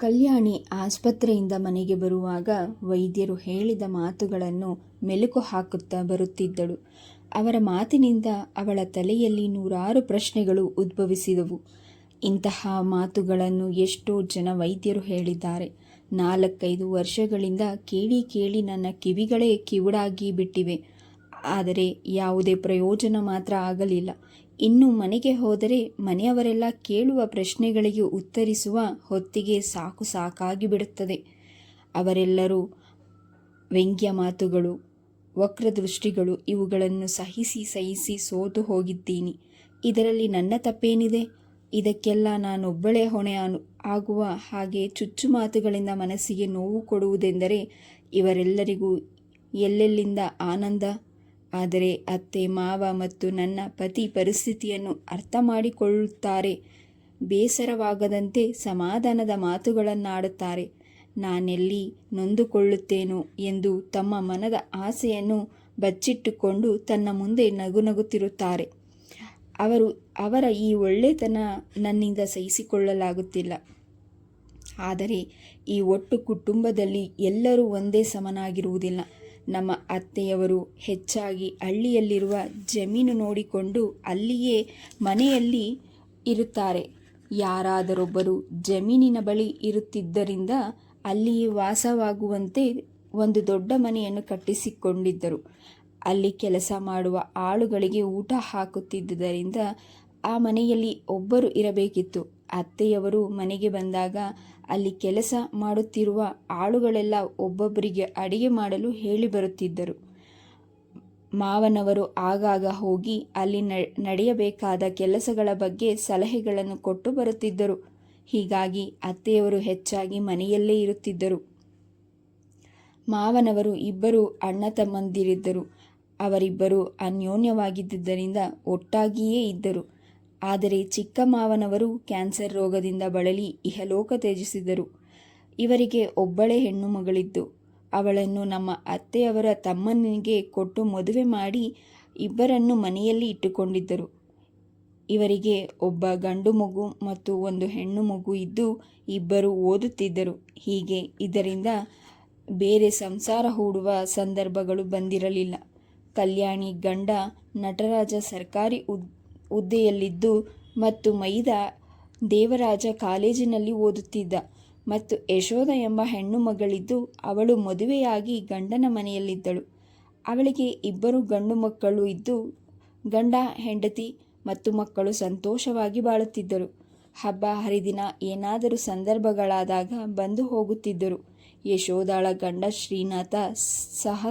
ಕಲ್ಯಾಣಿ ಆಸ್ಪತ್ರೆಯಿಂದ ಮನೆಗೆ ಬರುವಾಗ ವೈದ್ಯರು ಹೇಳಿದ ಮಾತುಗಳನ್ನು ಮೆಲುಕು ಹಾಕುತ್ತಾ ಬರುತ್ತಿದ್ದಳು. ಅವರ ಮಾತಿನಿಂದ ಅವಳ ತಲೆಯಲ್ಲಿ ನೂರಾರು ಪ್ರಶ್ನೆಗಳು ಉದ್ಭವಿಸಿದವು. ಇಂತಹ ಮಾತುಗಳನ್ನು ಎಷ್ಟೋ ಜನ ವೈದ್ಯರು ಹೇಳಿದ್ದಾರೆ. ನಾಲ್ಕೈದು ವರ್ಷಗಳಿಂದ ಕೇಳಿ ಕೇಳಿ ನನ್ನ ಕಿವಿಗಳೇ ಕಿವುಡಾಗಿ ಬಿಟ್ಟಿವೆ. ಆದರೆ ಯಾವುದೇ ಪ್ರಯೋಜನ ಮಾತ್ರ ಆಗಲಿಲ್ಲ. ಇನ್ನು ಮನೆಗೆ ಹೋದರೆ ಮನೆಯವರೆಲ್ಲ ಕೇಳುವ ಪ್ರಶ್ನೆಗಳಿಗೆ ಉತ್ತರಿಸುವ ಹೊತ್ತಿಗೆ ಸಾಕು ಸಾಕಾಗಿ ಬಿಡುತ್ತದೆ. ಅವರೆಲ್ಲರೂ ವ್ಯಂಗ್ಯ ಮಾತುಗಳು, ವಕ್ರದೃಷ್ಟಿಗಳು, ಇವುಗಳನ್ನು ಸಹಿಸಿ ಸಹಿಸಿ ಸೋತು ಹೋಗಿದ್ದೀನಿ. ಇದರಲ್ಲಿ ನನ್ನ ತಪ್ಪೇನಿದೆ? ಇದಕ್ಕೆಲ್ಲ ನಾನೊಬ್ಬಳೇ ಹೊಣೆ ಆಗುವ ಹಾಗೆ ಚುಚ್ಚು ಮಾತುಗಳಿಂದ ಮನಸ್ಸಿಗೆ ನೋವು ಕೊಡುವುದೆಂದರೆ ಇವರೆಲ್ಲರಿಗೂ ಎಲ್ಲೆಲ್ಲಿಂದ ಆನಂದ? ಆದರೆ ಅತ್ತೆ, ಮಾವ ಮತ್ತು ನನ್ನ ಪತಿ ಪರಿಸ್ಥಿತಿಯನ್ನು ಅರ್ಥ ಮಾಡಿಕೊಳ್ಳುತ್ತಾರೆ ಬೇಸರವಾಗದಂತೆ ಸಮಾಧಾನದ ಮಾತುಗಳನ್ನಾಡುತ್ತಾರೆ. ನಾನೆಲ್ಲಿ ನೊಂದುಕೊಳ್ಳುತ್ತೇನೋ ಎಂದು ತಮ್ಮ ಮನದ ಆಸೆಯನ್ನು ಬಚ್ಚಿಟ್ಟುಕೊಂಡು ತನ್ನ ಮುಂದೆ ನಗು ನಗುತ್ತಿರುತ್ತಾರೆ ಅವರು, ಅವರ ಈ ಒಳ್ಳೆತನ ನನ್ನಿಂದ ಸಹಿಸಿಕೊಳ್ಳಲಾಗುತ್ತಿಲ್ಲ. ಆದರೆ ಈ ಒಟ್ಟು ಕುಟುಂಬದಲ್ಲಿ ಎಲ್ಲರೂ ಒಂದೇ ಸಮನಾಗಿರುವುದಿಲ್ಲ. ನಮ್ಮ ಅತ್ತೆಯವರು ಹೆಚ್ಚಾಗಿ ಹಳ್ಳಿಯಲ್ಲಿರುವ ಜಮೀನು ನೋಡಿಕೊಂಡು ಅಲ್ಲಿಯೇ ಮನೆಯಲ್ಲಿ ಇರುತ್ತಾರೆ. ಯಾರಾದರೊಬ್ಬರು ಜಮೀನಿನ ಬಳಿ ಇರುತ್ತಿದ್ದರಿಂದ ಅಲ್ಲಿಯೇ ವಾಸವಾಗುವಂತೆ ಒಂದು ದೊಡ್ಡ ಮನೆಯನ್ನು ಕಟ್ಟಿಸಿಕೊಂಡಿದ್ದರು. ಅಲ್ಲಿ ಕೆಲಸ ಮಾಡುವ ಆಳುಗಳಿಗೆ ಊಟ ಹಾಕುತ್ತಿದ್ದುದರಿಂದ ಆ ಮನೆಯಲ್ಲಿ ಒಬ್ಬರು ಇರಬೇಕಿತ್ತು. ಅತ್ತೆಯವರು ಮನೆಗೆ ಬಂದಾಗ ಅಲ್ಲಿ ಕೆಲಸ ಮಾಡುತ್ತಿರುವ ಆಳುಗಳೆಲ್ಲ ಒಬ್ಬೊಬ್ಬರಿಗೆ ಅಡಿಗೆ ಮಾಡಲು ಹೇಳಿ ಬರುತ್ತಿದ್ದರು. ಮಾವನವರು ಆಗಾಗ ಹೋಗಿ ಅಲ್ಲಿ ನಡೆಯಬೇಕಾದ ಕೆಲಸಗಳ ಬಗ್ಗೆ ಸಲಹೆಗಳನ್ನು ಕೊಟ್ಟು ಬರುತ್ತಿದ್ದರು. ಹೀಗಾಗಿ ಅತ್ತೆಯವರು ಹೆಚ್ಚಾಗಿ ಮನೆಯಲ್ಲೇ ಇರುತ್ತಿದ್ದರು. ಮಾವನವರು ಇಬ್ಬರು ಅಣ್ಣ ತಮ್ಮಂದಿರಿದ್ದರು. ಅವರಿಬ್ಬರು ಅನ್ಯೋನ್ಯವಾಗಿದ್ದರಿಂದ ಒಟ್ಟಾಗಿಯೇ ಇದ್ದರು. ಆದರೆ ಚಿಕ್ಕ ಮಾವನವರು ಕ್ಯಾನ್ಸರ್ ರೋಗದಿಂದ ಬಳಲಿ ಇಹಲೋಕ ತ್ಯಜಿಸಿದರು ಇವರಿಗೆ ಒಬ್ಬಳೇ ಹೆಣ್ಣು ಮಗಳಿದ್ದು, ಅವಳನ್ನು ನಮ್ಮ ಅತ್ತೆಯವರ ತಮ್ಮನಿಗೆ ಕೊಟ್ಟು ಮದುವೆ ಮಾಡಿ ಇಬ್ಬರನ್ನು ಮನೆಯಲ್ಲಿ ಇಟ್ಟುಕೊಂಡಿದ್ದರು. ಇವರಿಗೆ ಒಬ್ಬ ಗಂಡು ಮಗು ಮತ್ತು ಒಂದು ಹೆಣ್ಣು ಮಗು ಇದ್ದು ಇಬ್ಬರು ಓದುತ್ತಿದ್ದರು. ಹೀಗೆ ಇದರಿಂದ ಬೇರೆ ಸಂಸಾರ ಹೂಡುವ ಸಂದರ್ಭಗಳು ಬಂದಿರಲಿಲ್ಲ. ಕಲ್ಯಾಣಿ ಗಂಡ ನಟರಾಜ ಸರ್ಕಾರಿ ಉದ್ ಹುದ್ದೆಯಲ್ಲಿದ್ದು ಮತ್ತು ಮೈದಾ ದೇವರಾಜ ಕಾಲೇಜಿನಲ್ಲಿ ಓದುತ್ತಿದ್ದ. ಮತ್ತು ಯಶೋಧ ಎಂಬ ಹೆಣ್ಣು ಮಗಳಿದ್ದು ಅವಳು ಮದುವೆಯಾಗಿ ಗಂಡನ ಮನೆಯಲ್ಲಿದ್ದಳು. ಅವಳಿಗೆ ಇಬ್ಬರು ಗಂಡು ಮಕ್ಕಳು ಇದ್ದು, ಗಂಡ, ಹೆಂಡತಿ ಮತ್ತು ಮಕ್ಕಳು ಸಂತೋಷವಾಗಿ ಬಾಳುತ್ತಿದ್ದರು. ಹಬ್ಬ, ಹರಿದಿನ ಏನಾದರೂ ಸಂದರ್ಭಗಳಾದಾಗ ಬಂದು ಹೋಗುತ್ತಿದ್ದರು. ಯಶೋದಾಳ ಗಂಡ ಶ್ರೀನಾಥ ಸಹ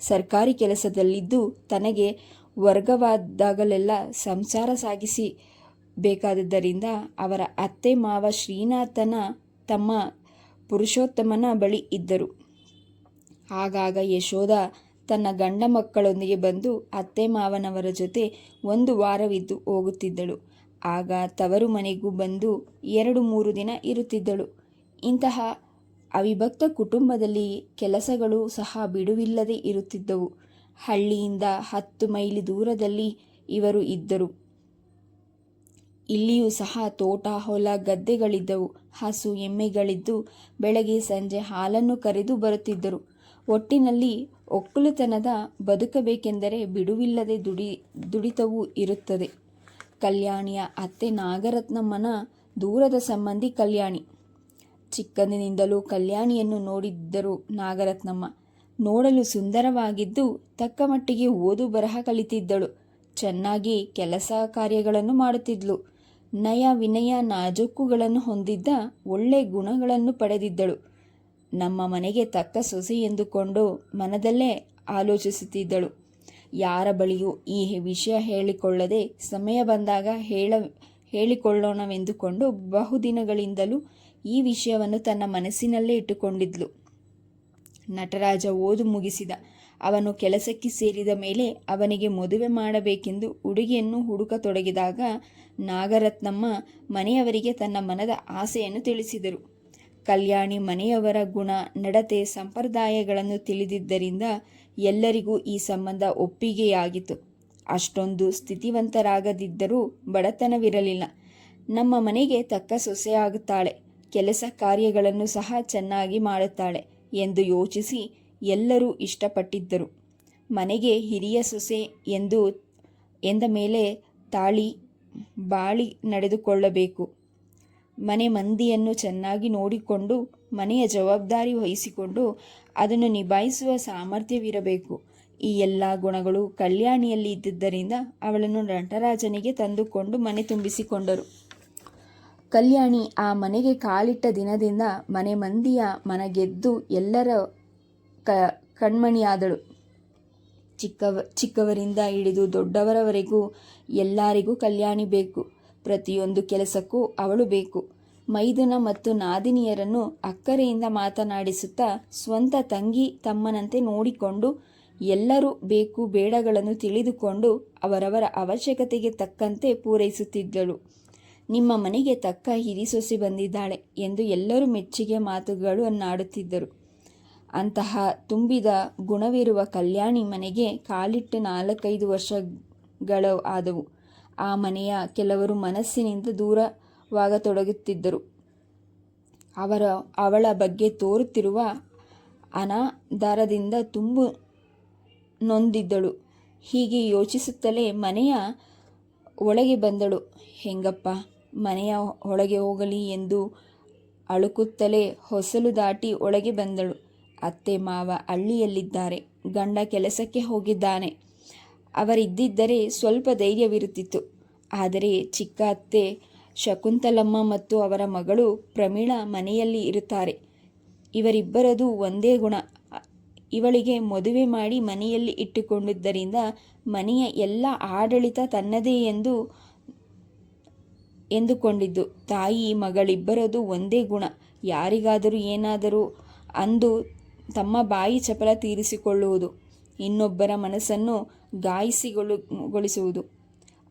ಸರ್ಕಾರಿ ಕೆಲಸದಲ್ಲಿದ್ದು ತನಗೆ ವರ್ಗವಾದಾಗಲೆಲ್ಲ ಸಂಸಾರ ಸಾಗಿಸಿ ಬೇಕಾದದ್ದರಿಂದ ಅವರ ಅತ್ತೆ ಮಾವ ಶ್ರೀನಾಥನ ತಮ್ಮ ಪುರುಷೋತ್ತಮನ ಬಳಿ ಇದ್ದರು. ಆಗಾಗ ಯಶೋಧ ತನ್ನ ಗಂಡ ಮಕ್ಕಳೊಂದಿಗೆ ಬಂದು ಅತ್ತೆ ಮಾವನವರ ಜೊತೆ ಒಂದು ವಾರವಿದ್ದು ಹೋಗುತ್ತಿದ್ದಳು. ಆಗ ತವರು ಮನೆಗೂ ಬಂದು ಎರಡು ಮೂರು ದಿನ ಇರುತ್ತಿದ್ದಳು. ಇಂತಹ ಅವಿಭಕ್ತ ಕುಟುಂಬದಲ್ಲಿ ಕೆಲಸಗಳು ಸಹ ಬಿಡುವಿಲ್ಲದೆ ಇರುತ್ತಿದ್ದವು. ಹಳ್ಳಿಯಿಂದ ಹತ್ತು ಮೈಲಿ ದೂರದಲ್ಲಿ ಇವರು ಇದ್ದರು. ಇಲ್ಲಿಯೂ ಸಹ ತೋಟ, ಹೊಲ, ಗದ್ದೆಗಳಿದ್ದವು. ಹಸು, ಎಮ್ಮೆಗಳಿದ್ದು ಬೆಳಗ್ಗೆ ಸಂಜೆ ಹಾಲನ್ನು ಕರೆದು ಬರುತ್ತಿದ್ದರು. ಒಟ್ಟಿನಲ್ಲಿ ಒಕ್ಕಲುತನದ ಬದುಕಬೇಕೆಂದರೆ ಬಿಡುವಿಲ್ಲದೆ ದುಡಿ, ದುಡಿತವೂ ಇರುತ್ತದೆ. ಕಲ್ಯಾಣಿಯ ಅತ್ತೆ ನಾಗರತ್ನಮ್ಮನ ದೂರದ ಸಂಬಂಧಿ ಕಲ್ಯಾಣಿ. ಚಿಕ್ಕಂದಿನಿಂದಲೂ ಕಲ್ಯಾಣಿಯನ್ನು ನೋಡಿದ್ದರು ನಾಗರತ್ನಮ್ಮ. ನೋಡಲು ಸುಂದರವಾಗಿದ್ದು ತಕ್ಕ ಮಟ್ಟಿಗೆ ಓದು ಬರಹ ಕಲಿತಿದ್ದಳು. ಚೆನ್ನಾಗಿ ಕೆಲಸ ಕಾರ್ಯಗಳನ್ನು ಮಾಡುತ್ತಿದ್ಲು. ನಯ ವಿನಯ ನಾಜೂಕುಗಳನ್ನು ಹೊಂದಿದ್ದ ಒಳ್ಳೆ ಗುಣಗಳನ್ನು ಪಡೆದಿದ್ದಳು. ನಮ್ಮ ಮನೆಗೆ ತಕ್ಕ ಸೊಸೆ ಎಂದುಕೊಂಡು ಮನದಲ್ಲೇ ಆಲೋಚಿಸುತ್ತಿದ್ದಳು. ಯಾರ ಬಳಿಯೂ ಈ ವಿಷಯ ಹೇಳಿಕೊಳ್ಳದೆ ಸಮಯ ಬಂದಾಗ ಹೇಳ, ಹೇಳಿಕೊಳ್ಳೋಣವೆಂದುಕೊಂಡು ಬಹುದಿನಗಳಿಂದಲೂ ಈ ವಿಷಯವನ್ನು ತನ್ನ ಮನಸ್ಸಿನಲ್ಲೇ ಇಟ್ಟುಕೊಂಡಿದ್ಲು. ನಟರಾಜ ಓದು ಮುಗಿಸಿದ. ಅವನು ಕೆಲಸಕ್ಕೆ ಸೇರಿದ ಮೇಲೆ ಅವನಿಗೆ ಮದುವೆ ಮಾಡಬೇಕೆಂದು ಹುಡುಗಿಯನ್ನು ಹುಡುಕತೊಡಗಿದಾಗ ನಾಗರತ್ನಮ್ಮ ಮನೆಯವರಿಗೆ ತನ್ನ ಮನದ ಆಸೆಯನ್ನು ತಿಳಿಸಿದರು. ಕಲ್ಯಾಣಿ ಮನೆಯವರ ಗುಣ, ನಡತೆ, ಸಂಪ್ರದಾಯಗಳನ್ನು ತಿಳಿದಿದ್ದರಿಂದ ಎಲ್ಲರಿಗೂ ಈ ಸಂಬಂಧ ಒಪ್ಪಿಗೆಯಾಗಿತ್ತು. ಅಷ್ಟೊಂದು ಸ್ಥಿತಿವಂತರಾಗದಿದ್ದರೂ ಬಡತನವಿರಲಿಲ್ಲ. ನಮ್ಮ ಮನೆಗೆ ತಕ್ಕ ಸೊಸೆಯಾಗುತ್ತಾಳೆ. ಕೆಲಸ ಕಾರ್ಯಗಳನ್ನು ಸಹ ಚೆನ್ನಾಗಿ ಮಾಡುತ್ತಾಳೆ. ಎಂದು ಯೋಚಿಸಿ ಎಲ್ಲರೂ ಇಷ್ಟಪಟ್ಟಿದ್ದರು. ಮನೆಗೆ ಹಿರಿಯ ಸೊಸೆ ಎಂದು ಎಂದ ಮೇಲೆ ತಾಳಿ, ಬಾಳಿ ನಡೆದುಕೊಳ್ಳಬೇಕು. ಮನೆ ಮಂದಿಯನ್ನು ಚೆನ್ನಾಗಿ ನೋಡಿಕೊಂಡು, ಮನೆಯ ಜವಾಬ್ದಾರಿ ವಹಿಸಿಕೊಂಡು ಅದನ್ನು ನಿಭಾಯಿಸುವ ಸಾಮರ್ಥ್ಯವಿರಬೇಕು. ಈ ಎಲ್ಲ ಗುಣಗಳು ಕಲ್ಯಾಣಿಯಲ್ಲಿ ಇದ್ದಿದ್ದರಿಂದ ಅವಳನ್ನು ನಟರಾಜನಿಗೆ ತಂದುಕೊಂಡು ಮನೆ ತುಂಬಿಸಿಕೊಂಡರು. ಕಲ್ಯಾಣಿ, ಆ ಮನೆಗೆ ಕಾಲಿಟ್ಟ ದಿನದಿಂದ ಮನೆ ಮಂದಿಯ ಮನಗೆದ್ದು ಎಲ್ಲರ ಕ, ಕಣ್ಮಣಿಯಾದಳು. ಚಿಕ್ಕವ, ಚಿಕ್ಕವರಿಂದ ಹಿಡಿದು ದೊಡ್ಡವರವರೆಗೂ ಎಲ್ಲರಿಗೂ ಕಲ್ಯಾಣಿ ಬೇಕು. ಪ್ರತಿಯೊಂದು ಕೆಲಸಕ್ಕೂ ಅವಳು ಬೇಕು. ಮೈದುನ ಮತ್ತು ನಾದಿನಿಯರನ್ನು ಅಕ್ಕರೆಯಿಂದ ಮಾತನಾಡಿಸುತ್ತಾ ಸ್ವಂತ ತಂಗಿ ತಮ್ಮನಂತೆ ನೋಡಿಕೊಂಡು ಎಲ್ಲರೂ ಬೇಕು ಬೇಡಗಳನ್ನು ತಿಳಿದುಕೊಂಡು ಅವರವರ ಅವಶ್ಯಕತೆಗೆ ತಕ್ಕಂತೆ ಪೂರೈಸುತ್ತಿದ್ದಳು. ನಿಮ್ಮ ಮನೆಗೆ ತಕ್ಕ ಹಿರಿಸೊಸೆ ಬಂದಿದ್ದಾಳೆ ಎಂದು ಎಲ್ಲರೂ ಮೆಚ್ಚುಗೆ ಮಾತುಗಳು ಅನ್ನಾಡುತ್ತಿದ್ದರು ಅಂತಹ ತುಂಬಿದ ಗುಣವಿರುವ ಕಲ್ಯಾಣಿ ಮನೆಗೆ ಕಾಲಿಟ್ಟು ನಾಲ್ಕೈದು ವರ್ಷಗಳು ಆದವು. ಆ ಮನೆಯ ಕೆಲವರು ಮನಸ್ಸಿನಿಂದ ದೂರವಾಗತೊಡಗುತ್ತಿದ್ದರು. ಅವರ, ಅವಳ ಬಗ್ಗೆ ತೋರುತ್ತಿರುವ ಅನಾಧಾರದಿಂದ ತುಂಬು ನೊಂದಿದ್ದಳು. ಹೀಗೆ ಯೋಚಿಸುತ್ತಲೇ ಮನೆಯ ಒಳಗೆ ಬಂದಳು. ಹೆಂಗಪ್ಪ ಮನೆಯ ಒಳಗೆ ಹೋಗಲಿ ಎಂದು ಅಳುಕುತ್ತಲೇ ಹೊಸಲು ದಾಟಿ ಒಳಗೆ ಬಂದಳು. ಅತ್ತೆ ಮಾವ ಹಳ್ಳಿಯಲ್ಲಿದ್ದಾರೆ. ಗಂಡ ಕೆಲಸಕ್ಕೆ ಹೋಗಿದ್ದಾನೆ. ಅವರಿದ್ದಿದ್ದರೆ ಸ್ವಲ್ಪ ಧೈರ್ಯವಿರುತ್ತಿತ್ತು. ಆದರೆ ಚಿಕ್ಕ ಅತ್ತೆ, ಶಕುಂತಲಮ್ಮ ಮತ್ತು ಅವರ ಮಗಳು ಪ್ರಮೀಳ ಮನೆಯಲ್ಲಿ ಇರುತ್ತಾರೆ. ಇವರಿಬ್ಬರದು ಒಂದೇ ಗುಣ. ಇವಳಿಗೆ ಮದುವೆ ಮಾಡಿ ಮನೆಯಲ್ಲಿ ಇಟ್ಟುಕೊಂಡಿದ್ದರಿಂದ ಮನೆಯ ಎಲ್ಲ ಆಡಳಿತ ತನ್ನದೇ ಎಂದು ಎಂದುಕೊಂಡಿದ್ದು. ತಾಯಿ, ಮಗಳಿಬ್ಬರದು ಒಂದೇ ಗುಣ. ಯಾರಿಗಾದರೂ ಏನಾದರೂ ಅಂದು ತಮ್ಮ ಬಾಯಿ ಚಪಲ ತೀರಿಸಿಕೊಳ್ಳುವುದು. ಇನ್ನೊಬ್ಬರ ಮನಸ್ಸನ್ನು ಗಾಯಿಸಿಗೊಳಿಸುವುದು.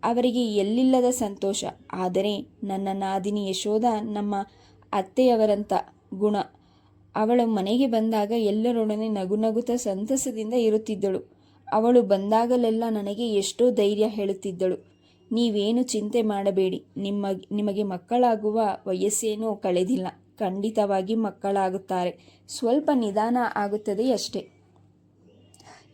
ಅವರಿಗೆ ಎಲ್ಲಿಲ್ಲದ ಸಂತೋಷ. ಆದರೆ ನನ್ನ ನಾದಿನಿ ಯಶೋಧ ನಮ್ಮ ಅತ್ತೆಯವರಂಥ ಗುಣ. ಅವಳು ಮನೆಗೆ ಬಂದಾಗ ಎಲ್ಲರೊಡನೆ ನಗು ನಗುತ್ತಾ ಸಂತಸದಿಂದ ಇರುತ್ತಿದ್ದಳು. ಅವಳು ಬಂದಾಗಲೆಲ್ಲ ನನಗೆ ಎಷ್ಟೋ ಧೈರ್ಯ ಹೇಳುತ್ತಿದ್ದಳು. ನೀವೇನು ಚಿಂತೆ ಮಾಡಬೇಡಿ. ನಿಮ್ಮ, ನಿಮಗೆ ಮಕ್ಕಳಾಗುವ ವಯಸ್ಸೇನೂ ಕಳೆದಿಲ್ಲ. ಖಂಡಿತವಾಗಿ ಮಕ್ಕಳಾಗುತ್ತಾರೆ. ಸ್ವಲ್ಪ ನಿಧಾನ ಆಗುತ್ತದೆ ಅಷ್ಟೇ.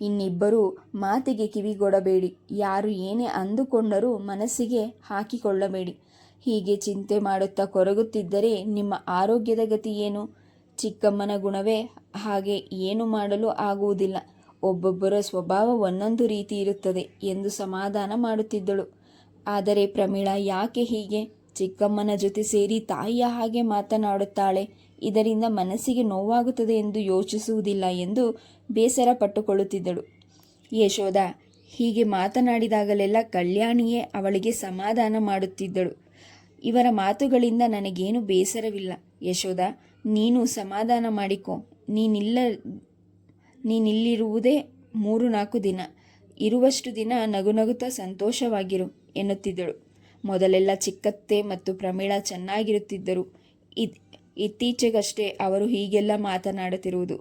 ಇನ್ನಿಬ್ಬರು ಮಾತಿಗೆ ಕಿವಿಗೊಡಬೇಡಿ. ಯಾರು ಏನೇ ಅಂದುಕೊಂಡರೂ ಮನಸ್ಸಿಗೆ ಹಾಕಿಕೊಳ್ಳಬೇಡಿ. ಹೀಗೆ ಚಿಂತೆ ಮಾಡುತ್ತಾ ಕೊರಗುತ್ತಿದ್ದರೆ ನಿಮ್ಮ ಆರೋಗ್ಯದ ಗತಿ ಏನು? ಚಿಕ್ಕಮ್ಮನ ಗುಣವೇ? ಹಾಗೆ ಏನು ಮಾಡಲು ಆಗುವುದಿಲ್ಲ. ಒಬ್ಬೊಬ್ಬರ ಸ್ವಭಾವ ಒಂದೊಂದು ರೀತಿ ಇರುತ್ತದೆ ಎಂದು ಸಮಾಧಾನ ಮಾಡುತ್ತಿದ್ದಳು. ಆದರೆ ಪ್ರಮೀಳಾ, ಯಾಕೆ ಹೀಗೆ? ಚಿಕ್ಕಮ್ಮನ ಜೊತೆ ಸೇರಿ ತಾಯಿಯ ಹಾಗೆ ಮಾತನಾಡುತ್ತಾಳೆ. ಇದರಿಂದ ಮನಸ್ಸಿಗೆ ನೋವಾಗುತ್ತದೆ ಎಂದು ಯೋಚಿಸುವುದಿಲ್ಲ ಎಂದು ಬೇಸರ ಪಟ್ಟುಕೊಳ್ಳುತ್ತಿದ್ದಳು. ಯಶೋಧ, ಹೀಗೆ ಮಾತನಾಡಿದಾಗಲೆಲ್ಲ ಕಲ್ಯಾಣಿಯೇ ಅವಳಿಗೆ ಸಮಾಧಾನ ಮಾಡುತ್ತಿದ್ದಳು. ಇವರ ಮಾತುಗಳಿಂದ ನನಗೇನು ಬೇಸರವಿಲ್ಲ. ಯಶೋಧ, ನೀನು ಸಮಾಧಾನ ಮಾಡಿಕೊ. ನೀನಿಲ್ಲ, ನೀನಿಲ್ಲಿರುವುದೇ ಮೂರು ನಾಲ್ಕು ದಿನ. ಇರುವಷ್ಟು ದಿನ ನಗುನಗುತ್ತಾ ಸಂತೋಷವಾಗಿರು. ಎನ್ನುತ್ತಿದ್ದಳು. ಮೊದಲೆಲ್ಲ ಚಿಕ್ಕತ್ತೆ ಮತ್ತು ಪ್ರಮೀಳಾ ಚೆನ್ನಾಗಿರುತ್ತಿದ್ದರು. ಇದ್, ಇತ್ತೀಚೆಗಷ್ಟೇ ಅವರು ಹೀಗೆಲ್ಲ ಮಾತನಾಡುತ್ತಿರುವುದು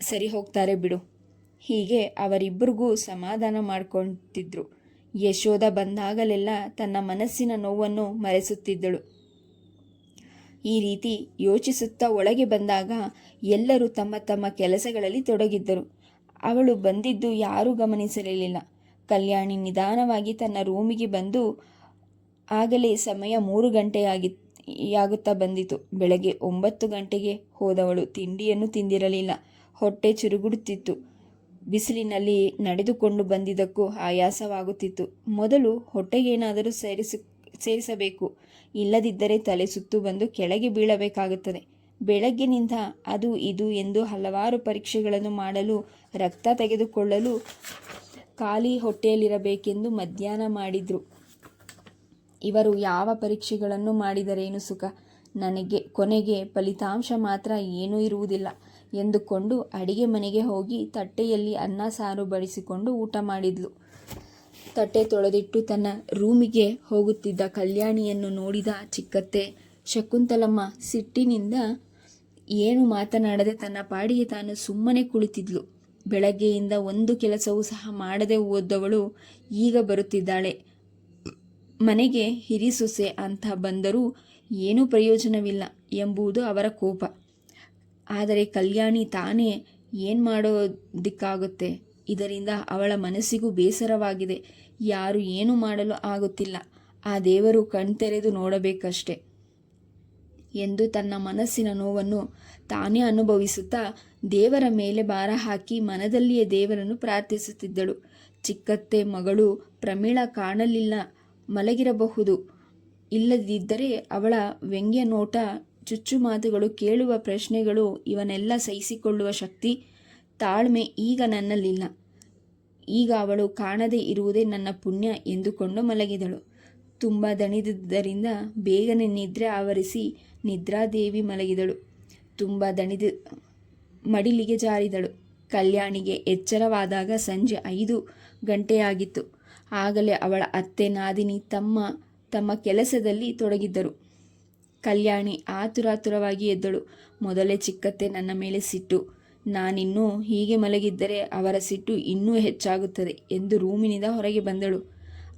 ಸರಿ ಹೋಗ್ತಾರೆ ಬಿಡು. ಹೀಗೆ ಅವರಿಬ್ಬರಿಗೂ ಸಮಾಧಾನ ಮಾಡ್ಕೊತಿದ್ರು. ಯಶೋಧ ಬಂದಾಗಲೆಲ್ಲ ತನ್ನ ಮನಸ್ಸಿನ ನೋವನ್ನು ಮರೆಸುತ್ತಿದ್ದಳು. ಈ ರೀತಿ ಯೋಚಿಸುತ್ತಾ ಒಳಗೆ ಬಂದಾಗ ಎಲ್ಲರೂ ತಮ್ಮ ತಮ್ಮ ಕೆಲಸಗಳಲ್ಲಿ ತೊಡಗಿದ್ದರು. ಅವಳು ಬಂದಿದ್ದು ಯಾರೂ ಗಮನಿಸಲಿಲ್ಲ. ಕಲ್ಯಾಣಿ ನಿಧಾನವಾಗಿ ತನ್ನ ರೂಮಿಗೆ ಬಂದು ಆಗಲೇ ಸಮಯ ಮೂರು ಗಂಟೆಯಾಗಿ ಯಾಗುತ್ತಾ ಬಂದಿತು. ಬೆಳಗ್ಗೆ ಒಂಬತ್ತು ಗಂಟೆಗೆ ಹೋದವಳು ತಿಂಡಿಯನ್ನು ತಿಂದಿರಲಿಲ್ಲ. ಹೊಟ್ಟೆ ಚುರುಗುಡುತ್ತಿತ್ತು ಬಿಸಿಲಿನಲ್ಲಿ ನಡೆದುಕೊಂಡು ಬಂದಿದ್ದಕ್ಕೂ ಆಯಾಸವಾಗುತ್ತಿತ್ತು. ಮೊದಲು ಹೊಟ್ಟೆಗೇನಾದರೂ ಸೇರಿಸಿ, ಸೇರಿಸಬೇಕು. ಇಲ್ಲದಿದ್ದರೆ ತಲೆ ಸುತ್ತು ಬಂದು ಕೆಳಗೆ ಬೀಳಬೇಕಾಗುತ್ತದೆ. ಬೆಳಗ್ಗಿನಿಂದ ಅದು ಇದು ಎಂದು ಹಲವಾರು ಪರೀಕ್ಷೆಗಳನ್ನು ಮಾಡಲು, ರಕ್ತ ತೆಗೆದುಕೊಳ್ಳಲು ಖಾಲಿ ಹೊಟ್ಟೆಯಲ್ಲಿರಬೇಕೆಂದು ಮಧ್ಯಾಹ್ನ ಮಾಡಿದ್ರು. ಇವರು ಯಾವ ಪರೀಕ್ಷೆಗಳನ್ನು ಮಾಡಿದರೇನು ಸುಖ? ನನಗೆ, ಕೊನೆಗೆ ಫಲಿತಾಂಶ ಮಾತ್ರ ಏನೂ ಇರುವುದಿಲ್ಲ ಎಂದುಕೊಂಡು ಅಡಿಗೆ ಮನೆಗೆ ಹೋಗಿ ತಟ್ಟೆಯಲ್ಲಿ ಅನ್ನ ಸಾರು ಬಡಿಸಿಕೊಂಡು ಊಟ ಮಾಡಿದ್ಲು. ತಟ್ಟೆ ತೊಳೆದಿಟ್ಟು ತನ್ನ ರೂಮಿಗೆ ಹೋಗುತ್ತಿದ್ದ ಕಲ್ಯಾಣಿಯನ್ನು ನೋಡಿದ ಚಿಕ್ಕತ್ತೆ, ಶಕುಂತಲಮ್ಮ, ಸಿಟ್ಟಿನಿಂದ ಏನು ಮಾತನಾಡದೆ ತನ್ನ ಪಾಡಿಗೆ ತಾನು ಸುಮ್ಮನೆ ಕುಳಿತಿದ್ಲು. ಬೆಳಗ್ಗೆಯಿಂದ ಒಂದು ಕೆಲಸವೂ ಸಹ ಮಾಡದೆ ಓದ್ದವಳು ಈಗ ಬರುತ್ತಿದ್ದಾಳೆ. ಮನೆಗೆ ಹಿರಿಸೊಸೆ ಅಂತ ಬಂದರೂ ಏನೂ ಪ್ರಯೋಜನವಿಲ್ಲ ಎಂಬುದು ಅವರ ಕೋಪ. ಆದರೆ ಕಲ್ಯಾಣಿ ತಾನೇ ಏನು ಮಾಡೋದಕ್ಕಾಗುತ್ತೆ? ಇದರಿಂದ ಅವಳ ಮನಸ್ಸಿಗೂ ಬೇಸರವಾಗಿದೆ. ಯಾರು ಏನು ಮಾಡಲು ಆಗುತ್ತಿಲ್ಲ. ಆ ದೇವರು ಕಣ್ತೆರೆದು ನೋಡಬೇಕಷ್ಟೆ. ಎಂದು ತನ್ನ ಮನಸ್ಸಿನ ನೋವನ್ನು ತಾನೇ ಅನುಭವಿಸುತ್ತಾ ದೇವರ ಮೇಲೆ ಭಾರ ಹಾಕಿ ಮನದಲ್ಲಿಯೇ ದೇವರನ್ನು ಪ್ರಾರ್ಥಿಸುತ್ತಿದ್ದಳು. ಚಿಕ್ಕತ್ತೆ ಮಗಳು ಪ್ರಮೀಳ ಕಾಣಲಿಲ್ಲ, ಮಲಗಿರಬಹುದು. ಇಲ್ಲದಿದ್ದರೆ ಅವಳ ವ್ಯಂಗ್ಯ ನೋಟ, ಚುಚ್ಚು ಮಾತುಗಳು, ಕೇಳುವ ಪ್ರಶ್ನೆಗಳು ಇವನ್ನೆಲ್ಲ ಸಹಿಸಿಕೊಳ್ಳುವ ಶಕ್ತಿ ತಾಳ್ಮೆ ಈಗ ನನ್ನಲ್ಲಿಲ್ಲ. ಈಗ ಅವಳು ಕಾಣದೇ ಇರುವುದೇ ನನ್ನ ಪುಣ್ಯ ಎಂದುಕೊಂಡು ಮಲಗಿದಳು. ತುಂಬ ದಣಿದಿದ್ದರಿಂದ ಬೇಗನೆ ನಿದ್ರೆ ಆವರಿಸಿ ನಿದ್ರಾದೇವಿ ಮಲಗಿದಳು. ತುಂಬ ದಣಿದ ಮಡಿಲಿಗೆ ಜಾರಿದಳು. ಕಲ್ಯಾಣಿಗೆ ಎಚ್ಚರವಾದಾಗ ಸಂಜೆ ಐದು ಗಂಟೆಯಾಗಿತ್ತು. ಆಗಲೇ ಅವಳ ಅತ್ತೆ ನಾದಿನಿ ತಮ್ಮ ತಮ್ಮ ಕೆಲಸದಲ್ಲಿ ತೊಡಗಿದ್ದರು. ಕಲ್ಯಾಣಿ ಆತುರಾತುರವಾಗಿ ಎದ್ದಳು. ಮೊದಲೇ ಚಿಕ್ಕತ್ತೆ ನನ್ನ ಮೇಲೆ ಸಿಟ್ಟು. ನಾನಿನ್ನೂ ಹೀಗೆ ಮಲಗಿದ್ದರೆ ಅವರ ಸಿಟ್ಟು ಇನ್ನೂ ಹೆಚ್ಚಾಗುತ್ತದೆ ಎಂದು ರೂಮಿನಿಂದ ಹೊರಗೆ ಬಂದಳು.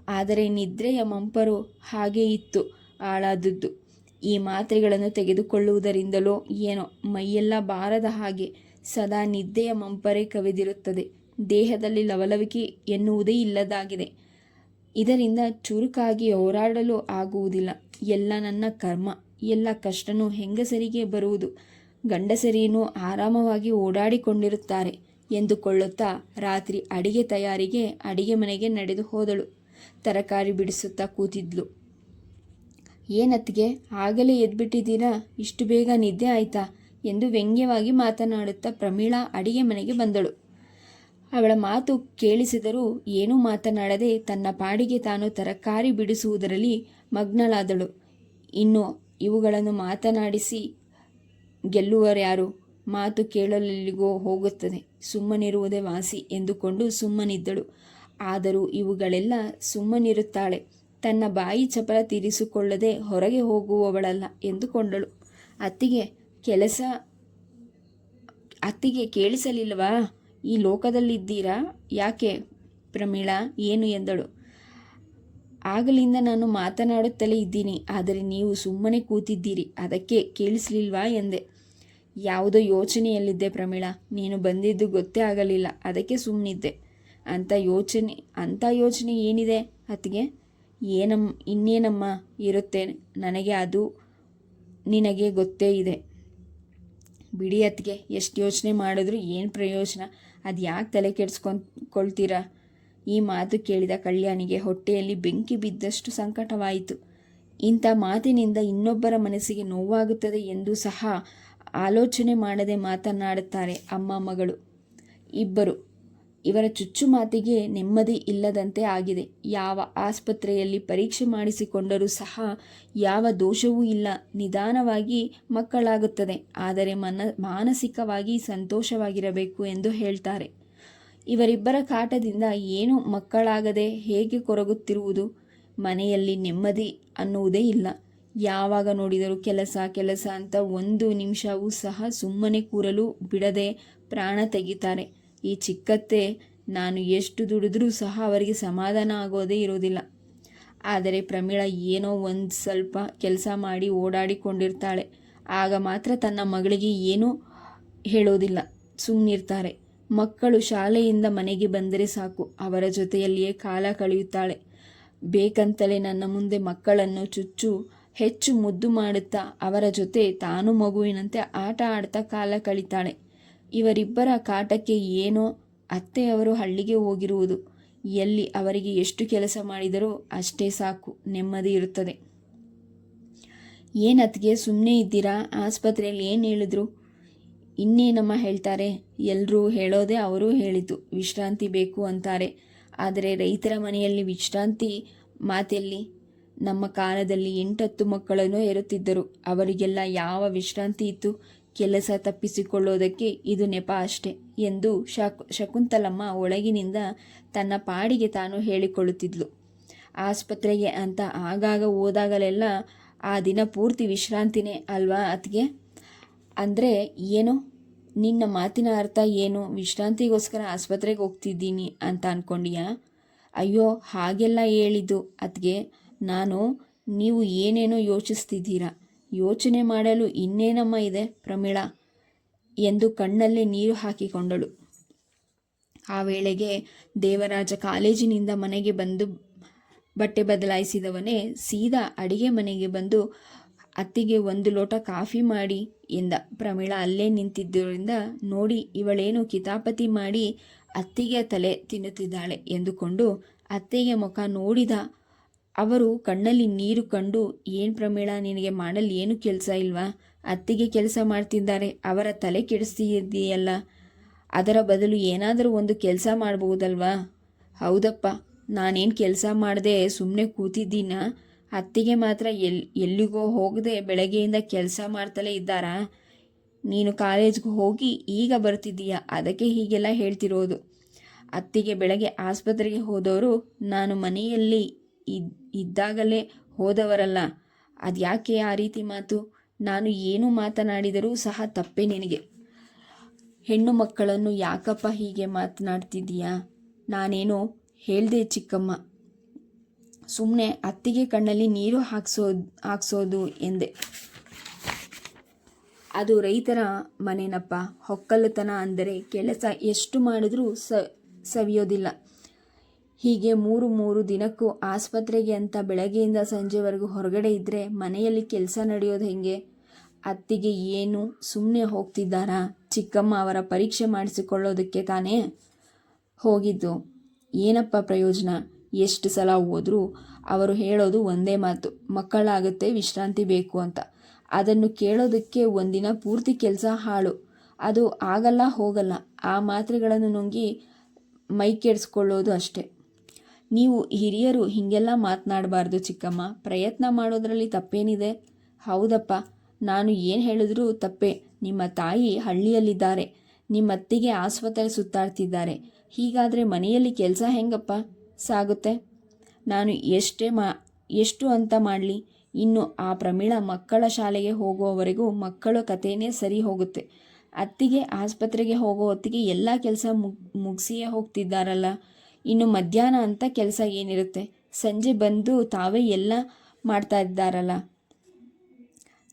ಆದರೆ ನಿದ್ರೆಯ ಮಂಪರು ಹಾಗೇ ಇತ್ತು, ಹಾಳಾದದ್ದು. ಈ ಮಾತ್ರೆಗಳನ್ನು ತೆಗೆದುಕೊಳ್ಳುವುದರಿಂದಲೋ ಏನೋ ಮೈಯೆಲ್ಲ ಬಾರದ ಹಾಗೆ ಸದಾ ನಿದ್ದೆಯ ಮಂಪರೇ ಕವಿದಿರುತ್ತದೆ. ದೇಹದಲ್ಲಿ ಲವಲವಿಕೆ ಎನ್ನುವುದೇ ಇಲ್ಲದಾಗಿದೆ. ಇದರಿಂದ ಚುರುಕಾಗಿ ಹೋರಾಡಲು ಆಗುವುದಿಲ್ಲ. ಎಲ್ಲ ನನ್ನ ಕರ್ಮ, ಎಲ್ಲ ಕಷ್ಟನೂ ಹೆಂಗಸರಿಗೆ ಬರುವುದು. ಗಂಡಸರೇನೂ ಆರಾಮವಾಗಿ ಓಡಾಡಿಕೊಂಡಿರುತ್ತಾರೆ ಎಂದುಕೊಳ್ಳುತ್ತಾ ರಾತ್ರಿ ಅಡಿಗೆ ತಯಾರಿಗೆ ಅಡಿಗೆ ಮನೆಗೆ ನಡೆದು ಹೋದಳು. ತರಕಾರಿ ಬಿಡಿಸುತ್ತಾ ಕೂತಿದ್ಲು. ಏನತ್ತಿಗೆ? ಆಗಲೇ ಎದ್ಬಿಟ್ಟಿದ್ದೀರಾ? ಇಷ್ಟು ಬೇಗ ನಿದ್ದೆ ಆಯ್ತಾ? ಎಂದು ವ್ಯಂಗ್ಯವಾಗಿ ಮಾತನಾಡುತ್ತಾ ಪ್ರಮೀಳಾ ಅಡಿಗೆ ಮನೆಗೆ ಬಂದಳು. ಅವಳ ಮಾತು ಕೇಳಿಸಿದರೂ ಏನೂ ಮಾತನಾಡದೆ ತನ್ನ ಪಾಡಿಗೆ ತಾನು ತರಕಾರಿ ಬಿಡಿಸುವುದರಲ್ಲಿ ಮಗ್ನಳಾದಳು. ಇನ್ನು ಇವುಗಳನ್ನು ಮಾತನಾಡಿಸಿ ಗೆಲ್ಲುವರ್ಯಾರು ಮಾತು ಕೇಳಲಿಗೋ ಹೋಗುತ್ತದೆ. ಸುಮ್ಮನಿರುವುದೇ ವಾಸಿ ಎಂದುಕೊಂಡು ಸುಮ್ಮನಿದ್ದಳು. ಆದರೂ ಇವುಗಳೆಲ್ಲ ಸುಮ್ಮನಿರುತ್ತಾಳೆ. ತನ್ನ ಬಾಯಿ ಚಪಲ ತೀರಿಸಿಕೊಳ್ಳದೆ ಹೊರಗೆ ಹೋಗುವವಳಲ್ಲ ಎಂದುಕೊಂಡಳು. ಅತ್ತಿಗೆ ಕೆಲಸ, ಅತ್ತಿಗೆ ಕೇಳಿಸಲಿಲ್ಲವಾ? ಈ ಲೋಕದಲ್ಲಿದ್ದೀರಾ? ಯಾಕೆ ಪ್ರಮೀಳಾ? ಏನು ಎಂದಳು. ಆಗಲಿಂದ ನಾನು ಮಾತನಾಡುತ್ತಲೇ ಇದ್ದೀನಿ, ಆದರೆ ನೀವು ಸುಮ್ಮನೆ ಕೂತಿದ್ದೀರಿ, ಅದಕ್ಕೆ ಕೇಳಿಸಲಿಲ್ವಾ ಎಂದೆ. ಯಾವುದೋ ಯೋಚನೆಯಲ್ಲಿದ್ದೆ ಪ್ರಮೀಳಾ, ನೀನು ಬಂದಿದ್ದು ಗೊತ್ತೇ ಆಗಲಿಲ್ಲ, ಅದಕ್ಕೆ ಸುಮ್ಮನಿದ್ದೆ ಅಂಥ ಯೋಚನೆ ಅಂಥ ಯೋಚನೆ ಏನಿದೆ ಅತ್ತಿಗೆ? ಏನಮ್ಮ ಇನ್ನೇನಮ್ಮ ಇರುತ್ತೆ? ನನಗೆ ಅದು ನಿನಗೆ ಗೊತ್ತೇ ಇದೆ. ಬಿಡಿ ಅತ್ತಿಗೆ, ಎಷ್ಟು ಯೋಚನೆ ಮಾಡಿದ್ರು ಏನು ಪ್ರಯೋಜನ? ಅದು ಯಾಕೆ ತಲೆ ಕೆಡಿಸ್ಕೊಂಡ್ಕೊಳ್ತೀರಾ ಈ ಮಾತು ಕೇಳಿದ ಕಲ್ಯಾಣಿಗೆ ಹೊಟ್ಟೆಯಲ್ಲಿ ಬೆಂಕಿ ಬಿದ್ದಷ್ಟು ಸಂಕಟವಾಯಿತು. ಇಂಥ ಮಾತಿನಿಂದ ಇನ್ನೊಬ್ಬರ ಮನಸ್ಸಿಗೆ ನೋವಾಗುತ್ತದೆ ಎಂದು ಸಹ ಆಲೋಚನೆ ಮಾಡದೆ ಮಾತನಾಡುತ್ತಾರೆ ಅಮ್ಮ ಮಗಳು. ಇಬ್ಬರು ಇವರ ಚುಚ್ಚು ಮಾತಿಗೆ ನೆಮ್ಮದಿ ಇಲ್ಲದಂತೆ ಆಗಿದೆ. ಯಾವ ಆಸ್ಪತ್ರೆಯಲ್ಲಿ ಪರೀಕ್ಷೆ ಮಾಡಿಸಿಕೊಂಡರೂ ಸಹ ಯಾವ ದೋಷವೂ ಇಲ್ಲ. ನಿಧಾನವಾಗಿ ಮಕ್ಕಳಾಗುತ್ತದೆ. ಆದರೆ ಮನ, ಮಾನಸಿಕವಾಗಿ ಸಂತೋಷವಾಗಿರಬೇಕು ಎಂದು ಹೇಳ್ತಾರೆ. ಇವರಿಬ್ಬರ ಕಾಟದಿಂದ ಏನು ಮಕ್ಕಳಾಗದೆ ಹೇಗೆ ಕೊರಗುತ್ತಿರುವುದು? ಮನೆಯಲ್ಲಿ ನೆಮ್ಮದಿ ಅನ್ನುವುದೇ ಇಲ್ಲ. ಯಾವಾಗ ನೋಡಿದರೂ ಕೆಲಸ ಕೆಲಸ ಅಂತ ಒಂದು ನಿಮಿಷವೂ ಸಹ ಸುಮ್ಮನೆ ಕೂರಲು ಬಿಡದೆ ಪ್ರಾಣ ತೆಗಿತಾರೆ. ಈ ಚಿಕ್ಕತ್ತೆ ನಾನು ಎಷ್ಟು ದುಡಿದ್ರೂ ಸಹ ಅವರಿಗೆ ಸಮಾಧಾನ ಆಗೋದೇ ಇರೋದಿಲ್ಲ. ಆದರೆ ಪ್ರಮೀಳ ಏನೋ ಒಂದು ಸ್ವಲ್ಪ ಕೆಲಸ ಮಾಡಿ ಓಡಾಡಿಕೊಂಡಿರ್ತಾಳೆ. ಆಗ ಮಾತ್ರ ತನ್ನ ಮಗಳಿಗೆ ಏನೂ ಹೇಳೋದಿಲ್ಲ. ಸುಮ್ಮನಿರ್ತಾರೆ ಮಕ್ಕಳು ಶಾಲೆಯಿಂದ ಮನೆಗೆ ಬಂದರೆ ಸಾಕು. ಅವರ ಜೊತೆಯಲ್ಲಿಯೇ ಕಾಲ ಕಳೆಯುತ್ತಾಳೆ. ಬೇಕಂತಲೇ ನನ್ನ ಮುಂದೆ ಮಕ್ಕಳನ್ನು ಚುಚ್ಚು, ಹೆಚ್ಚು ಮುದ್ದು ಮಾಡುತ್ತಾ ಅವರ ಜೊತೆ ತಾನು ಮಗುವಿನಂತೆ ಆಟ ಆಡ್ತಾ ಕಾಲ ಕಳೀತಾಳೆ. ಇವರಿಬ್ಬರ ಕಾಟಕ್ಕೆ ಏನೋ ಅತ್ತೆಯವರು ಹಳ್ಳಿಗೆ ಹೋಗಿರುವುದು. ಎಲ್ಲಿ ಅವರಿಗೆ ಎಷ್ಟು ಕೆಲಸ ಮಾಡಿದರೂ ಅಷ್ಟೇ ಸಾಕು, ನೆಮ್ಮದಿ ಇರುತ್ತದೆ. ಏನತ್ಗೆ ಸುಮ್ಮನೆ ಇದ್ದೀರಾ? ಆಸ್ಪತ್ರೆಯಲ್ಲಿ ಏನು ಹೇಳಿದ್ರು? ಇನ್ನೇನಮ್ಮ ಹೇಳ್ತಾರೆ? ಎಲ್ಲರೂ ಹೇಳೋದೇ ಅವರು ಹೇಳಿದ್ದು, ವಿಶ್ರಾಂತಿ ಬೇಕು ಅಂತಾರೆ. ಆದರೆ ರೈತರ ಮನೆಯಲ್ಲಿ ವಿಶ್ರಾಂತಿ ಮಾತೆಲ್ಲಿ? ನಮ್ಮ ಕಾಲದಲ್ಲಿ ಎಂಟತ್ತು ಮಕ್ಕಳನ್ನು ಹೇರುತ್ತಿದ್ದರು. ಅವರಿಗೆಲ್ಲ ಯಾವ ವಿಶ್ರಾಂತಿ ಇತ್ತು? ಕೆಲಸ ತಪ್ಪಿಸಿಕೊಳ್ಳೋದಕ್ಕೆ ಇದು ನೆಪ ಅಷ್ಟೆ ಎಂದು ಶಕ್, ಶಕುಂತಲಮ್ಮ ಒಳಗಿನಿಂದ ತನ್ನ ಪಾಡಿಗೆ ತಾನು ಹೇಳಿಕೊಳ್ಳುತ್ತಿದ್ಲು. ಆಸ್ಪತ್ರೆಗೆ ಅಂತ ಆಗಾಗ ಹೋದಾಗಲೆಲ್ಲ ಆ ದಿನ ಪೂರ್ತಿ ವಿಶ್ರಾಂತಿನೇ ಅಲ್ವಾ ಅತ್ಗೆ ಅಂದರೆ ಏನು? ನಿನ್ನ ಮಾತಿನ ಅರ್ಥ ಏನು? ವಿಶ್ರಾಂತಿಗೋಸ್ಕರ ಆಸ್ಪತ್ರೆಗೆ ಹೋಗ್ತಿದ್ದೀನಿ ಅಂತ ಅಂದ್ಕೊಂಡೀಯಾ ಅಯ್ಯೋ, ಹಾಗೆಲ್ಲ ಹೇಳಿದ್ದು ಅತ್ಗೆ ನಾನು, ನೀವು ಏನೇನೋ ಯೋಚಿಸ್ತಿದ್ದೀರಾ? ಯೋಚನೆ ಮಾಡಲು ಇನ್ನೇನಮ್ಮ ಇದೆ ಪ್ರಮೀಳಾ? ಎಂದು ಕಣ್ಣಲ್ಲಿ ನೀರು ಹಾಕಿಕೊಂಡಳು. ಆ ವೇಳೆಗೆ ದೇವರಾಜ ಕಾಲೇಜಿನಿಂದ ಮನೆಗೆ ಬಂದು ಬಟ್ಟೆ ಬದಲಾಯಿಸಿದವನೇ ಸೀದಾ ಅಡಿಗೆ ಮನೆಗೆ ಬಂದು, ಅತ್ತಿಗೆ ಒಂದು ಲೋಟ ಕಾಫಿ ಮಾಡಿ ಎಂದ. ಪ್ರಮೀಳಾ ಅಲ್ಲೇ ನಿಂತಿದ್ದರಿಂದ ನೋಡಿ ಇವಳೇನು ಕಿತಾಪತಿ ಮಾಡಿ ಅತ್ತಿಗೆ ತಲೆ ತಿನ್ನುತ್ತಿದ್ದಾಳೆ ಎಂದುಕೊಂಡು ಅತ್ತೆಗೆ ಮುಖ ನೋಡಿದ ಅವರು ಕಣ್ಣಲ್ಲಿ ನೀರು ಕಂಡು, ಏನು ಪ್ರಮೇಳ, ನಿನಗೆ ಮಾಡಲು ಏನು ಕೆಲಸ ಇಲ್ವಾ? ಅತ್ತಿಗೆ ಕೆಲಸ ಮಾಡ್ತಿದ್ದಾರೆ. ಅವರ ತಲೆ ಕೆಡಿಸ್ತಿದ್ದೀಯಲ್ಲ ಅದರ ಬದಲು ಏನಾದರೂ ಒಂದು ಕೆಲಸ ಮಾಡಬಹುದಲ್ವಾ? ಹೌದಪ್ಪ. ನಾನೇನು ಕೆಲಸ ಮಾಡದೆ ಸುಮ್ಮನೆ ಕೂತಿದ್ದೀನ? ಅತ್ತಿಗೆ ಮಾತ್ರ ಎಲ್, ಎಲ್ಲಿಗೋ ಹೋಗದೆ ಬೆಳಗ್ಗೆಯಿಂದ ಕೆಲಸ ಮಾಡ್ತಲೇ ಇದ್ದಾರಾ? ನೀನು ಕಾಲೇಜ್ಗೆ ಹೋಗಿ ಈಗ ಬರ್ತಿದ್ದೀಯ? ಅದಕ್ಕೆ ಹೀಗೆಲ್ಲ ಹೇಳ್ತಿರೋದು. ಅತ್ತಿಗೆ ಬೆಳಗ್ಗೆ ಆಸ್ಪತ್ರೆಗೆ ಹೋದವರು, ನಾನು ಮನೆಯಲ್ಲಿ ಇದ್ ಇದ್ದಾಗಲೇ ಹೋದವರಲ್ಲ. ಅದ್ಯಾಕೆ ಆ ರೀತಿ ಮಾತು? ನಾನು ಏನು ಮಾತನಾಡಿದರೂ ಸಹ ತಪ್ಪೇ ನಿನಗೆ. ಹೆಣ್ಣು ಮಕ್ಕಳನ್ನು ಯಾಕಪ್ಪ ಹೀಗೆ ಮಾತನಾಡ್ತಿದ್ದೀಯಾ? ನಾನೇನು ಹೇಳ್ದೆ ಚಿಕ್ಕಮ್ಮ. ಸುಮ್ಮನೆ ಅತ್ತಿಗೆ ಕಣ್ಣಲ್ಲಿ ನೀರು ಹಾಕ್ಸೋ, ಹಾಕ್ಸೋದು ಎಂದೆ. ಅದು ರೈತರ ಮನೆನಪ್ಪ. ಹೊಕ್ಕಲುತನ ಅಂದರೆ ಕೆಲಸ ಎಷ್ಟು ಮಾಡಿದ್ರೂ ಸವಿಯೋದಿಲ್ಲ. ಹೀಗೆ ಮೂರು ಮೂರು ದಿನಕ್ಕೂ ಆಸ್ಪತ್ರೆಗೆ ಅಂತ ಬೆಳಗ್ಗೆಯಿಂದ ಸಂಜೆವರೆಗೂ ಹೊರಗಡೆ ಇದ್ದರೆ ಮನೆಯಲ್ಲಿ ಕೆಲಸ ನಡೆಯೋದು ಹೆಂಗೆ? ಅತ್ತಿಗೆ ಏನು? ಸುಮ್ಮನೆ ಹೋಗ್ತಿದ್ದಾರಾ? ಚಿಕ್ಕಮ್ಮ ಅವರ ಪರೀಕ್ಷೆ ಮಾಡಿಸಿಕೊಳ್ಳೋದಕ್ಕೆ ತಾನೇ? ಹೋಗಿದ್ದು. ಏನಪ್ಪ ಪ್ರಯೋಜನ? ಎಷ್ಟು ಸಲ ಹೋದರೂ ಅವರು ಹೇಳೋದು ಒಂದೇ ಮಾತು, ಮಕ್ಕಳಾಗುತ್ತೆ ವಿಶ್ರಾಂತಿ ಬೇಕು ಅಂತ. ಅದನ್ನು ಕೇಳೋದಕ್ಕೆ ಒಂದಿನ ಪೂರ್ತಿ ಕೆಲಸ ಹಾಳು. ಅದು ಆಗಲ್ಲ ಹೋಗಲ್ಲ. ಆ ಮಾತ್ರೆಗಳನ್ನು ನುಂಗಿ ಮೈ ಕೆಡಿಸ್ಕೊಳ್ಳೋದು ಅಷ್ಟೆ. ನೀವು ಹಿರಿಯರು ಹೀಗೆಲ್ಲ ಮಾತನಾಡಬಾರ್ದು ಚಿಕ್ಕಮ್ಮ. ಪ್ರಯತ್ನ ಮಾಡೋದರಲ್ಲಿ ತಪ್ಪೇನಿದೆ. ಹೌದಪ್ಪ, ನಾನು ಏನು ಹೇಳಿದ್ರೂ ತಪ್ಪೆ. ನಿಮ್ಮ ತಾಯಿ ಹಳ್ಳಿಯಲ್ಲಿದ್ದಾರೆ. ನಿಮ್ಮತ್ತಿಗೆ ಆಸ್ಪತ್ರೆ ಸುತ್ತಾಡ್ತಿದ್ದಾರೆ. ಹೀಗಾದರೆ ಮನೆಯಲ್ಲಿ ಕೆಲಸ ಹೆಂಗಪ್ಪ? ಸಾಗುತ್ತೆ. ನಾನು ಎಷ್ಟೇ ಮಾ, ಎಷ್ಟು ಅಂತ ಮಾಡಲಿ. ಇನ್ನು ಆ ಪ್ರಮೀಳ ಮಕ್ಕಳ ಶಾಲೆಗೆ ಹೋಗುವವರೆಗೂ ಮಕ್ಕಳ ಕಥೆಯೇ ಸರಿ ಹೋಗುತ್ತೆ. ಅತ್ತಿಗೆ ಆಸ್ಪತ್ರೆಗೆ ಹೋಗೋ ಹೊತ್ತಿಗೆ ಎಲ್ಲ ಕೆಲಸ ಮುಗ್, ಮುಗಿಸಿಯೇ ಹೋಗ್ತಿದ್ದಾರಲ್ಲ. ಇನ್ನು ಮಧ್ಯಾಹ್ನ ಅಂತ ಕೆಲಸ ಏನಿರುತ್ತೆ? ಸಂಜೆ ಬಂದು ತಾವೇ ಎಲ್ಲ ಮಾಡ್ತಾ ಇದ್ದಾರಲ್ಲ?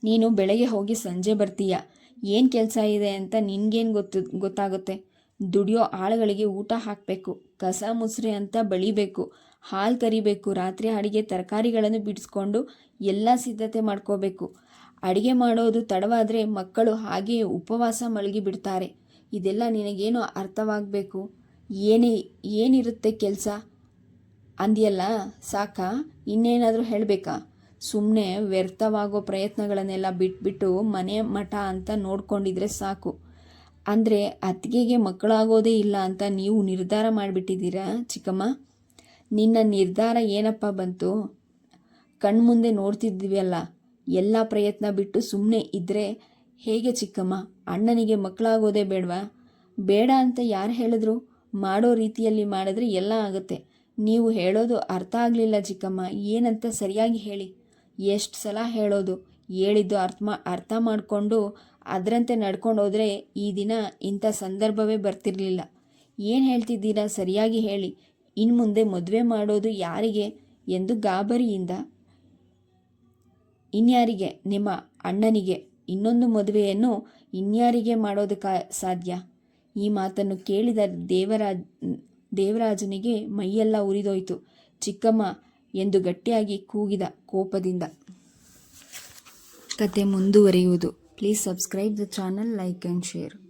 ನೀನು ಬೆಳಗ್ಗೆ ಹೋಗಿ ಸಂಜೆ ಬರ್ತೀಯ. ಏನು ಕೆಲಸ ಇದೆ ಅಂತ ನಿನಗೇನು ಗೊತ್ತು, ಗೊತ್ತಾಗುತ್ತೆ? ದುಡಿಯೋ ಆಳುಗಳಿಗೆ ಊಟ ಹಾಕಬೇಕು, ಕಸ ಮುಸ್ರಿ ಅಂತ ಬಳಿಬೇಕು, ಹಾಲು ಕರಿಬೇಕು, ರಾತ್ರಿ ಅಡಿಗೆ ತರಕಾರಿಗಳನ್ನು ಬಿಡಿಸ್ಕೊಂಡು ಎಲ್ಲ ಸಿದ್ಧತೆ ಮಾಡ್ಕೋಬೇಕು. ಅಡಿಗೆ ಮಾಡೋದು ತಡವಾದರೆ ಮಕ್ಕಳು ಹಾಗೆಯೇ ಉಪವಾಸ ಮಲಗಿ ಬಿಡ್ತಾರೆ ಇದೆಲ್ಲ ನಿನಗೇನು ಅರ್ಥವಾಗಬೇಕು? ಏನೇ, ಏನಿರುತ್ತೆ ಕೆಲಸ? ಅಂದಿಯಲ್ಲ, ಸಾಕಾ? ಇನ್ನೇನಾದರೂ ಹೇಳಬೇಕಾ? ಸುಮ್ಮನೆ ವ್ಯರ್ಥವಾಗೋ ಪ್ರಯತ್ನಗಳನ್ನೆಲ್ಲ ಬಿಟ್ಬಿಟ್ಟು ಮನೆ ಮಠ ಅಂತ ನೋಡ್ಕೊಂಡಿದ್ರೆ ಸಾಕು. ಅಂದರೆ ಅತ್ತಿಗೆಗೆ ಮಕ್ಕಳಾಗೋದೇ ಇಲ್ಲ ಅಂತ ನೀವು ನಿರ್ಧಾರ ಮಾಡಿಬಿಟ್ಟಿದ್ದೀರಾ ಚಿಕ್ಕಮ್ಮ? ನಿನ್ನ ನಿರ್ಧಾರ ಏನಪ್ಪ ಬಂತು? ಕಣ್ಮುಂದೆ ನೋಡ್ತಿದ್ವಿಯಲ್ಲ ಎಲ್ಲ ಪ್ರಯತ್ನ ಬಿಟ್ಟು ಸುಮ್ಮನೆ ಇದ್ದರೆ ಹೇಗೆ ಚಿಕ್ಕಮ್ಮ? ಅಣ್ಣನಿಗೆ ಮಕ್ಕಳಾಗೋದೇ ಬೇಡವಾ? ಬೇಡ ಅಂತ ಯಾರು ಹೇಳಿದ್ರು? ಮಾಡೋ ರೀತಿಯಲ್ಲಿ ಮಾಡಿದ್ರೆ ಎಲ್ಲ ಆಗುತ್ತೆ. ನೀವು ಹೇಳೋದು ಅರ್ಥ ಆಗಲಿಲ್ಲ ಚಿಕ್ಕಮ್ಮ, ಏನಂತ ಸರಿಯಾಗಿ ಹೇಳಿ. ಎಷ್ಟು ಸಲ ಹೇಳೋದು, ಹೇಳಿದ್ದು ಅರ್ಥ ಅರ್ಥ ಮಾಡಿಕೊಂಡು ಅದರಂತೆ ನಡ್ಕೊಂಡು ಹೋದರೆ ಈ ದಿನ ಇಂಥ ಸಂದರ್ಭವೇ ಬರ್ತಿರಲಿಲ್ಲ. ಏನು ಹೇಳ್ತಿದ್ದೀರಾ? ಸರಿಯಾಗಿ ಹೇಳಿ. ಇನ್ನು ಮುಂದೆ ಮದುವೆ ಮಾಡೋದು ಯಾರಿಗೆ? ಎಂದು ಗಾಬರಿಯಿಂದ. ಇನ್ಯಾರಿಗೆ? ನಿಮ್ಮ ಅಣ್ಣನಿಗೆ. ಇನ್ನೊಂದು ಮದುವೆಯನ್ನು ಇನ್ಯಾರಿಗೆ ಮಾಡೋದಕ್ಕೆ ಸಾಧ್ಯ? ಈ ಮಾತನ್ನು ಕೇಳಿದ ದೇವರಾಜ್ ದೇವರಾಜನಿಗೆ ಮೈಯೆಲ್ಲ ಉರಿದೋಯ್ತು. ಚಿಕ್ಕಮ್ಮ ಎಂದು ಗಟ್ಟಿಯಾಗಿ ಕೂಗಿದ ಕೋಪದಿಂದ. ಕತೆ ಮುಂದುವರಿಯುವುದು. Please subscribe the channel like and share